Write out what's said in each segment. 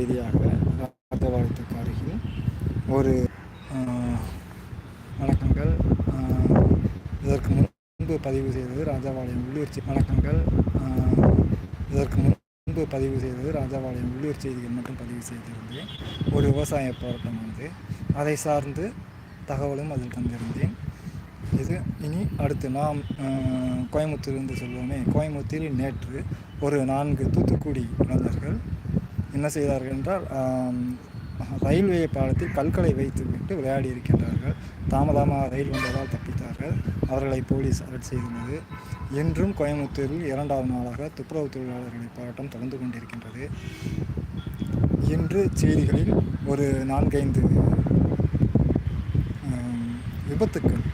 செய்தியாக ராஜபாளையத்துக்கு அருகில் ஒரு வணக்கங்கள். இதற்கு முன்பு பதிவு செய்தது ராஜாவாளையம் உள்ளூர் வணக்கங்கள். இதற்கு முன்பு பதிவு செய்தது ராஜாவாளையம் உள்ளூர் செய்திகள் மட்டும் பதிவு செய்திருந்தேன். ஒரு விவசாய போராட்டம் வந்து அதை சார்ந்து தகவலும் அதில் தந்திருந்தேன். இது இனி அடுத்து நாம் கோயம்புத்தூர்லேருந்து சொல்வோமே. கோயம்புத்தூரில் நேற்று ஒரு நான்கு தூத்துக்குடி இளைஞர்கள் என்ன செய்தார்கள் என்றால் ரயில்வே பாலத்தில் கற்களை வைத்துவிட்டு விளையாடி இருக்கின்றார்கள். தாமதமாக ரயில் வந்ததால் தப்பித்தார்கள். அவர்களை போலீஸ் அரெஸ்ட் செய்துள்ளது. என்றும் கோயம்புத்தூரில் இரண்டாவது நாளாக துப்புரவு தொழிலாளர்களை போராட்டம் தொடர்ந்து கொண்டிருக்கின்றது. இன்று செய்திகளில் ஒரு நான்கைந்து விபத்துக்கள்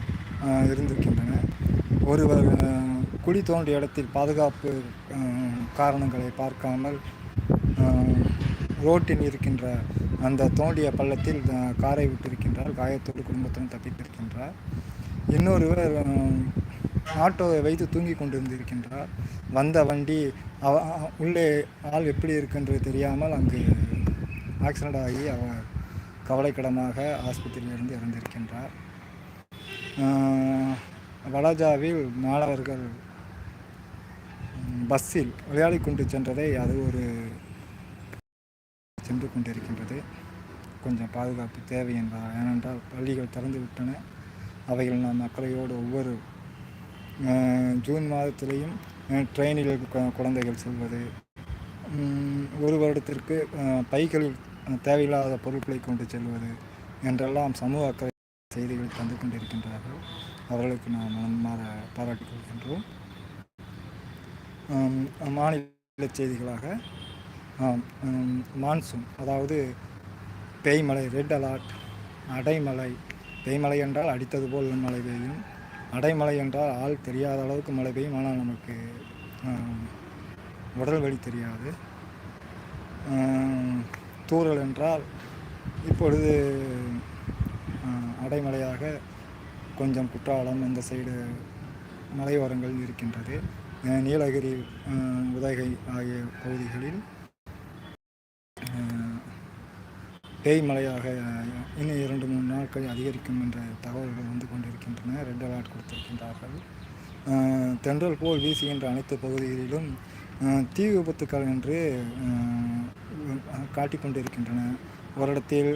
இருந்திருக்கின்றன. ஒருவர் குழி தோன்றிய இடத்தில் பாதுகாப்பு காரணங்களை பார்க்காமல் ரோட்டில் இருக்கின்ற அந்த தோண்டிய பள்ளத்தில் காரை விட்டிருக்கின்றார் காயத்தோடு குடும்பத்துடன் தப்பித்திருக்கின்றார். இன்னொருவர் ஆட்டோவை வைத்து தூங்கி கொண்டிருந்திருக்கின்றார். வந்த வண்டி உள்ளே ஆள் எப்படி இருக்குன்றது தெரியாமல் அங்கு ஆக்சிடெண்ட் ஆகி அவர் கவலைக்கிடமாக ஆஸ்பத்திரியிலிருந்து இறந்திருக்கின்றார். வடஜாவில் மாணவர்கள் பஸ்ஸில் விளையாடி கொண்டு சென்றதை அது ஒரு சென்று கொண்டிருக்கின்றது. கொஞ்சம் பாதுகாப்பு தேவை என்பதால். ஏனென்றால் பள்ளிகள் திறந்து விட்டன. அவைகள் நாம் அக்கறையோடு ஒவ்வொரு ஜூன் மாதத்திலையும் ட்ரெயினில் குழந்தைகள் செல்வது. ஒரு வருடத்திற்கு பைகளில் தேவையில்லாத பொருட்களை கொண்டு செல்வது என்றெல்லாம் சமூக அக்கறை செய்திகளை தந்து கொண்டிருக்கின்றார்கள். அவர்களுக்கு நாம் மனமாற பாராட்டிக் கொள்கின்றோம். மாநில செய்திகளாக மான்சூன் அதாவது பேய்மலை ரெட் அலர்ட் அடைமலை. பேய்மலை என்றால் அடித்தது போல் மழை பெய்யும். அடைமலை என்றால் ஆள் தெரியாத அளவுக்கு மழை பெய்யும். ஆனால் நமக்கு உடல் வழி தெரியாது. தூரல் என்றால் இப்பொழுது அடைமலையாக கொஞ்சம் குற்றாலம் அந்த சைடு மலையோரங்கள் இருக்கின்றது. நீலகிரி உதகை ஆகிய பகுதிகளில் பேய்மலையாக இன்னும் இரண்டு மூணு நாட்கள் அதிகரிக்கும் என்ற தகவல்கள் வந்து கொண்டிருக்கின்றன. ரெட் அலர்ட் கொடுத்திருக்கின்றார்கள். தென்றல் போல் வீசுகின்ற அனைத்து பகுதிகளிலும் தீ விபத்துக்கள் என்று காட்டிக்கொண்டிருக்கின்றன ஒரு இடத்தில்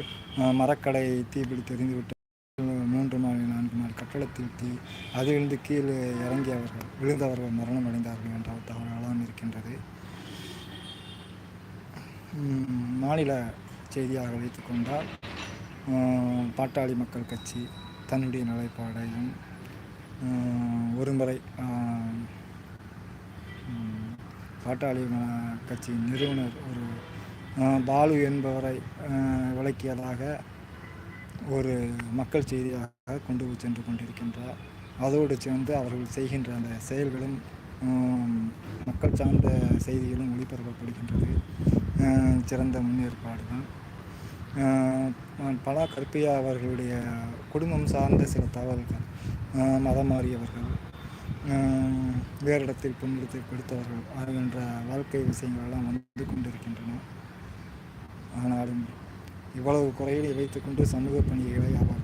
மரக்கடை தீப்பிடித்து தெரிந்துவிட்டு மூன்று மாடி நான்கு மாடி கட்டடத்தில் தீ அதிலிருந்து கீழே இறங்கியவர்கள் விழுந்தவர்கள் மரணம் அடைந்தார்கள் என்ற தகவல்களாம் இருக்கின்றது. மாநில செய்தியாக வைத்துக்கொண்டால் பாட்டாளி மக்கள் கட்சி தன்னுடைய நிலைப்பாடையும் ஒருமுறை பாட்டாளி கட்சியின் நிறுவனர் ஒரு பாலு என்பவரை விளக்கியதாக ஒரு மக்கள் செய்தியாக கொண்டு சென்று கொண்டிருக்கின்றார். அதோடு சேர்ந்து அவர்கள் செய்கின்ற அந்த செயல்களும் மக்கள் சார்ந்த செய்திகளும் ஒளிபரப்பப்படுகின்றது. சிறந்த முன்னேற்பாடு தான் பலா கற்பியா அவர்களுடைய குடும்பம் சார்ந்த சில தகவல்கள் மதம் மாறியவர்கள் வேறு இடத்தில் புண்ணியத்தை கொடுத்தவர்கள் ஆகின்ற வாழ்க்கை விஷயங்களெல்லாம் வந்து கொண்டிருக்கின்றன. ஆனாலும் இவ்வளவு குறைகளை வைத்துக்கொண்டு சமூக பணிகளை அவர்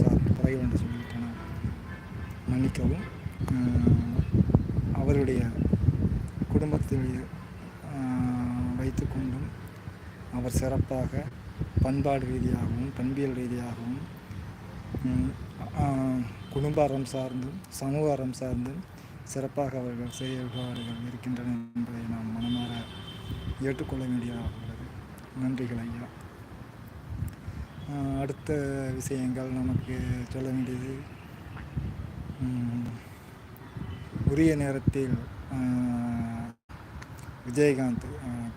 சார் குறைகள் என்று சொல்லிவிட்டனர். மன்னிக்கவும் அவருடைய குடும்பத்தினுடைய வைத்து கொண்டும் அவர் சிறப்பாக பண்பாடு ரீதியாகவும் பண்பியல் ரீதியாகவும் குடும்ப அறம் சார்ந்தும் சமூக அறம் சார்ந்தும் சிறப்பாக அவர்கள் செயல்பாடுகள் இருக்கின்றன என்பதை நாம் மனமாற ஏற்றுக்கொள்ள வேண்டியதாக நன்றிகள் ஐயா. அடுத்த விஷயங்கள் நமக்கு சொல்ல வேண்டியது உரிய நேரத்தில் விஜயகாந்த்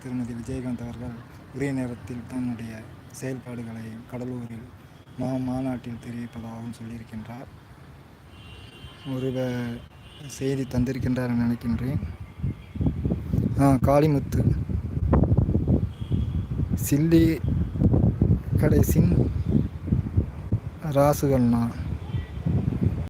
திருமதி விஜயகாந்த் அவர்கள் உரிய நேரத்தில் தன்னுடைய செயல்பாடுகளை கடலூரில் மா மாநாட்டில் தெரிவிப்பதாகவும் சொல்லியிருக்கின்றார். ஒரு செய்தி தந்திருக்கின்றார் நினைக்கின்றேன். காளிமுத்து. சில்லி கடைசின் ராசுகள்னா